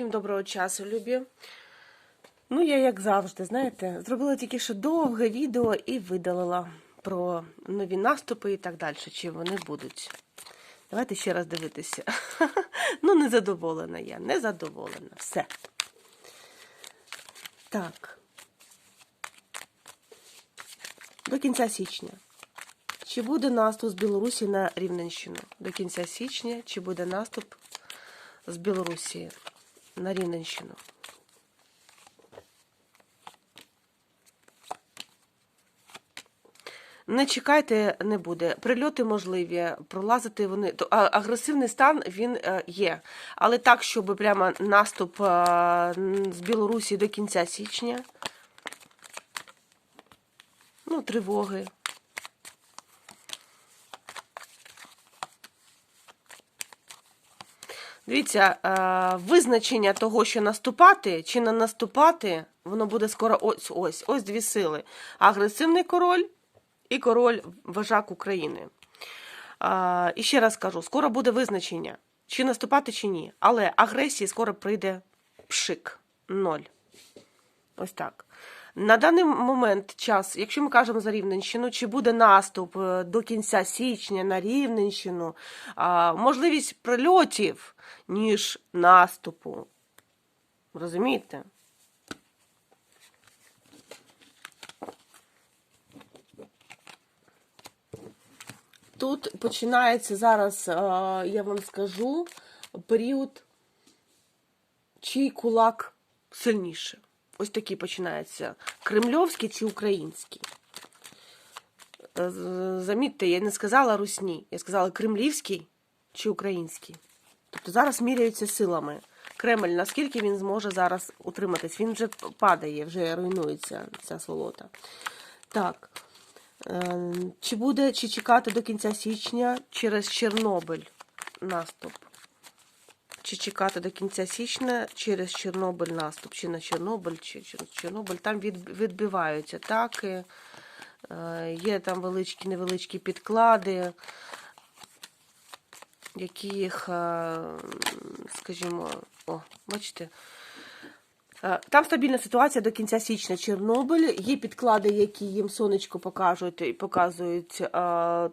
Всім доброго часу, любі. Ну, я, як завжди, знаєте, зробила тільки що довге відео і видалила про нові наступи і так далі, чи вони будуть. Давайте ще раз дивитися. Ну, незадоволена я, незадоволена. Все. Так. До кінця січня. Чи буде наступ з Білорусі на Рівненщину? До кінця січня, чи буде наступ з Білорусі на Рівненщину? Не чекайте, не буде. Прильоти можливі, пролазити вони. Агресивний стан він е, є. Але так, щоб прямо наступ е, з Білорусі до кінця січня. Ну, тривоги. Дивіться, е, визначення того, що наступати чи не наступати, воно буде скоро ось ось. Ось дві сили. Агресивний король і король вожак України. Е, і ще раз кажу: скоро буде визначення, чи наступати, чи ні. Але агресії скоро прийде пшик. Ноль. Ось так. На даний момент час, якщо ми кажемо за Рівненщину, чи буде наступ е, до кінця січня на Рівненщину, можливість прильотів, ніж наступу. Розумієте? Тут починається зараз, е, я вам скажу, період, чий кулак сильніше. Ось такий починається. Кремльовський чи український? Е, Замітьте, я не сказала русні, я сказала кремлівський чи український. Тобто зараз міряються силами. Кремль, наскільки він зможе зараз утриматись? Він вже падає, вже руйнується ця сволота. Так. Е, Чи буде, чи чекати до кінця січня через Чорнобиль наступ? Чи чекати до кінця січня через Чорнобиль наступ? Чи на Чорнобиль, чи через Чорнобиль? Там відбиваються атаки, е, є там величкі, невеличкі підклади, які їх, е, скажімо, о, бачите, Там стабільна ситуація до кінця січня Чорнобиль. Є підклади, які їм сонечко покажуть і показують, е,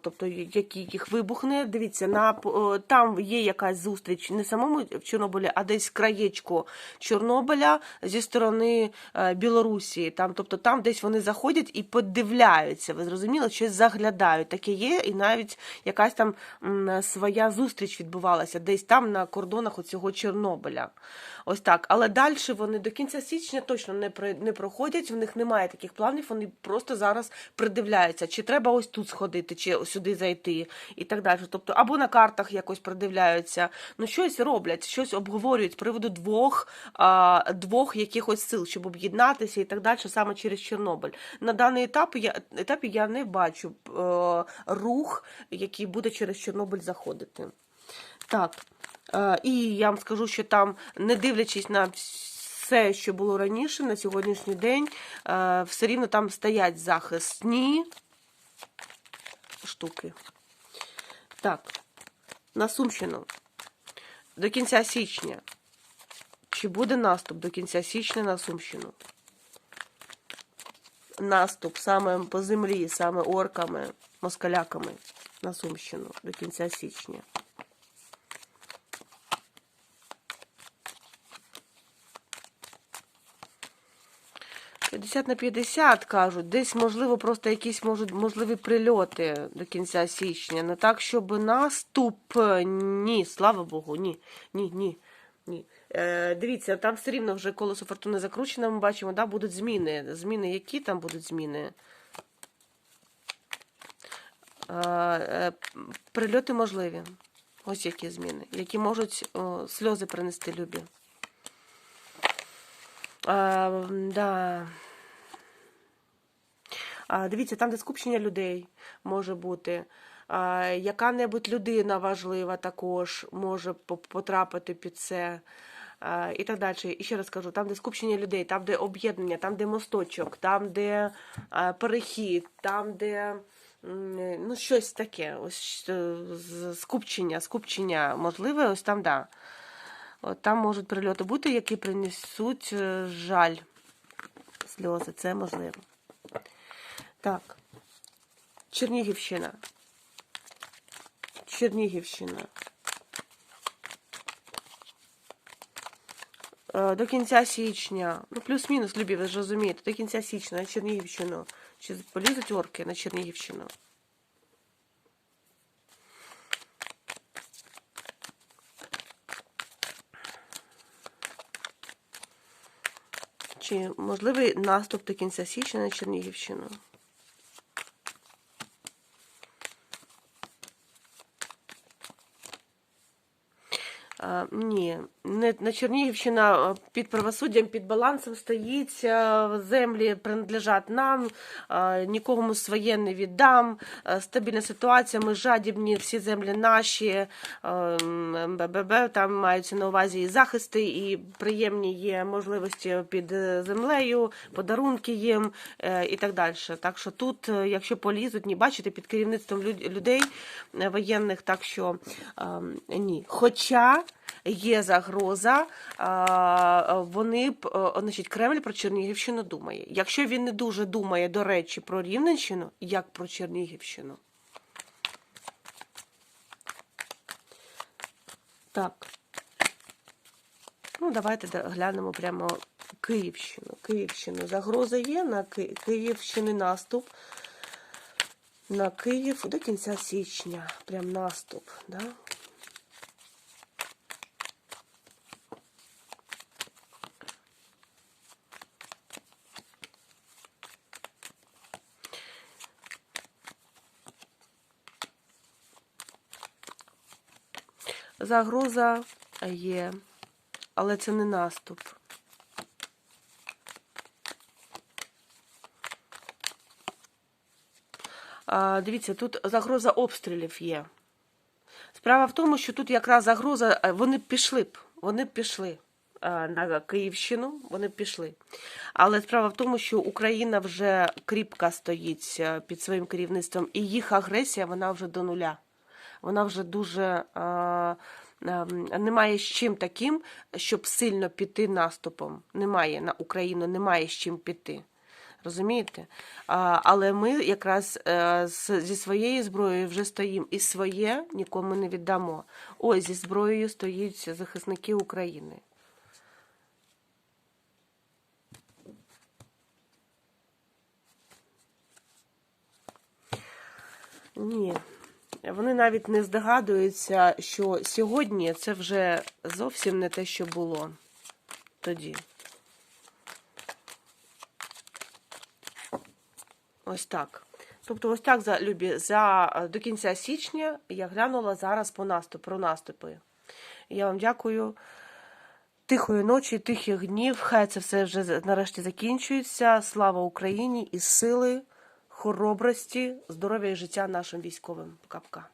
тобто які їх вибухне. Дивіться, на е, там є якась зустріч не самому в Чорнобилі, а десь краєчку Чорнобиля зі сторони е, Білорусі. Там, тобто там десь вони заходять і подивляються. Ви зрозуміли, щось заглядають. Таке є, і навіть якась там своя зустріч відбувалася, десь там на кордонах оцього Чорнобиля. Ось так. Але далі вони до кінця січня точно не при- не проходять. В них немає таких планів. Вони просто зараз придивляються, чи треба ось тут сходити, чи сюди зайти, і так далі. Тобто, або на картах якось придивляються. Ну щось роблять, щось обговорюють з приводу двох, а, двох якихось сил, щоб об'єднатися і так далі, саме через Чорнобиль. На даний етап я етапі я не бачу е, рух, який буде через Чорнобиль заходити. Так. Е, І я вам скажу, що там, не дивлячись на все, що було раніше, на сьогоднішній день, е, все рівно там стоять захисні штуки. Так, на Сумщину. До кінця січня. Чи буде наступ до кінця січня на Сумщину? Наступ саме по землі, саме орками, москаляками на Сумщину до кінця січня. 50 на 50, кажуть, десь, можливо, просто якісь можуть можливі прильоти до кінця січня. Не так, щоб наступ. Ні, слава Богу, ні, ні, ні. ні. Е, дивіться, там все рівно вже колесо фортуни закручене, ми бачимо, да, будуть зміни. Зміни які там будуть зміни? Е, е, прильоти можливі. Ось які зміни, які можуть о, сльози принести любі. А, да. Дивіться, там, де скупчення людей може бути. Яка-небудь людина важлива також може потрапити під це. І так далі. І ще раз кажу, там, де скупчення людей, там, де об'єднання, там, де мосточок, там, де перехід, там, де ну, щось таке, ось е, скупчення, скупчення можливе, ось там, да. От там можуть прильоти бути, які принесуть е, жаль, сльози. Це можливо. Так. Чернігівщина. Чернігівщина. Е, До кінця січня, ну плюс-мінус, любі, ви ж розумієте, до кінця січня на Чернігівщину. Чи полізуть орки на Чернігівщину? Чи можливий наступ до кінця січня на Чернігівщину? Ні, не на Чернігівщина під правосуддям, під балансом стоїть. Землі принадлежать нам, нікому своє не віддам. Стабільна ситуація, ми жадібні, всі землі наші. БББ, там маються на увазі і захисти, і приємні є можливості під е, землею, подарунки їм е, і так далі. Так що тут, е, якщо полізуть, ні, бачите, під керівництвом люд- людей е, воєнних, так що ні. Хоча є загроза, вони е, значить, Кремль про Чернігівщину думає. Якщо він не дуже думає, до речі, про Рівненщину, як про Чернігівщину. Так. Ну, давайте глянемо прямо Київщину. Київщину. Загроза є на Ки... Київщини наступ. На Київ до кінця січня. Прям наступ. Да? Загроза є, але це не наступ. Дивіться, тут загроза обстрілів є. Справа в тому, що тут якраз загроза, е, вони пішли б, вони б пішли е, на Київщину, вони б пішли. Але справа в тому, що Україна вже кріпка стоїть е, під своїм керівництвом, і їх агресія вона вже до нуля. Вона вже дуже е, е, немає з чим таким, щоб сильно піти наступом. Немає на Україну, немає з чим піти. Розумієте? Але ми якраз е, зі своєю зброєю вже стоїмо. І своє нікому не віддамо. Ось зі зброєю стоїть захисники України. Ні. Вони навіть не здогадуються, що сьогодні це вже зовсім не те, що було тоді. Ось так. Тобто, ось так за любі за е, до кінця січня я глянула зараз по наступ, про наступи. Я вам дякую. Тихої ночі, тихих днів. Хай це все вже нарешті закінчується. Слава Україні і сили, хоробрості, здоров'я і життя нашим військовим. Пока-пока.